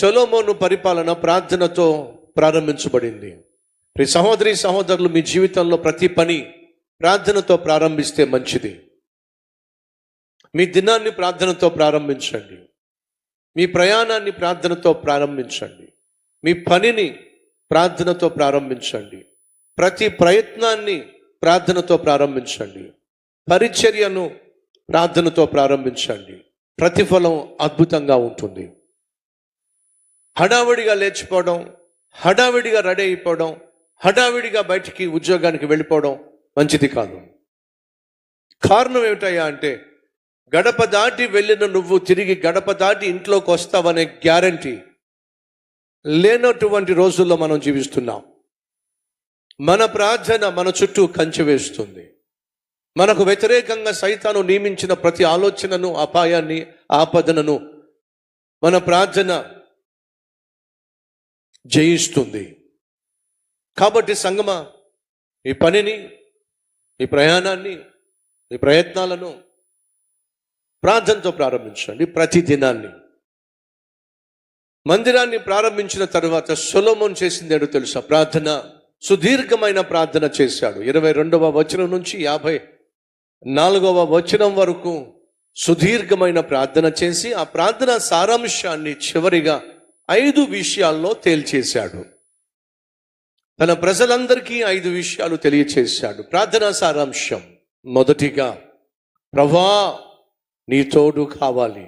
షలోమోను పరిపాలన ప్రార్థనతో ప్రారంభించబడింది. ప్రియ సహోదరి సహోదరులు మీ జీవితంలో ప్రతి పని ప్రార్థనతో ప్రారంభిస్తే మంచిది. మీ దినాన్ని ప్రార్థనతో ప్రారంభించండి. మీ ప్రయాణాన్ని ప్రార్థనతో ప్రారంభించండి. మీ పనిని ప్రార్థనతో ప్రారంభించండి. ప్రతి ప్రయత్నాన్ని ప్రార్థనతో ప్రారంభించండి. పరిచర్యను ప్రార్థనతో ప్రారంభించండి. ప్రతిఫలం అద్భుతంగా ఉంటుంది. హడావిడిగా లేచిపోవడం హడావిడిగా రెడీ అయిపోవడం హడావిడిగా బయటికి ఉద్యోగానికి వెళ్ళిపోవడం మంచిది కాదు. కారణం ఏమిటయ్యా అంటే గడప దాటి వెళ్ళిన నువ్వు తిరిగి గడప దాటి ఇంట్లోకి వస్తావనే గ్యారంటీ లేనటువంటి రోజుల్లో మనం జీవిస్తున్నాం. మన ప్రార్థన మన చుట్టూ కంచె వేస్తుంది. మనకు వ్యతిరేకంగా సైతాను నియమించిన ప్రతి ఆలోచనను అపాయాన్ని ఆపదనను మన ప్రార్థన జయిస్తుంది. కాబట్టి సంగమ ఈ పనిని ఈ ప్రయాణాన్ని ఈ ప్రయత్నాలను ప్రార్థనతో ప్రారంభించండి. ప్రతి దినాన్ని. మందిరాన్ని ప్రారంభించిన తరువాత సులభం చేసింది తెలుసా? ప్రార్థన సుదీర్ఘమైన ప్రార్థన చేశాడు. ఇరవై రెండవ వచనం నుంచి యాభై నాలుగవ వచనం వరకు సుదీర్ఘమైన ప్రార్థన చేసి ఆ ప్రార్థన సారాంశాన్ని చివరిగా ఐదు విషయాల్లో తేల్చేశాడు. తన ప్రజలందరికీ ఐదు విషయాలు తెలియచేశాడు. ప్రార్థనా సారాంశం. మొదటిగా ప్రభా నీ తోడు కావాలి.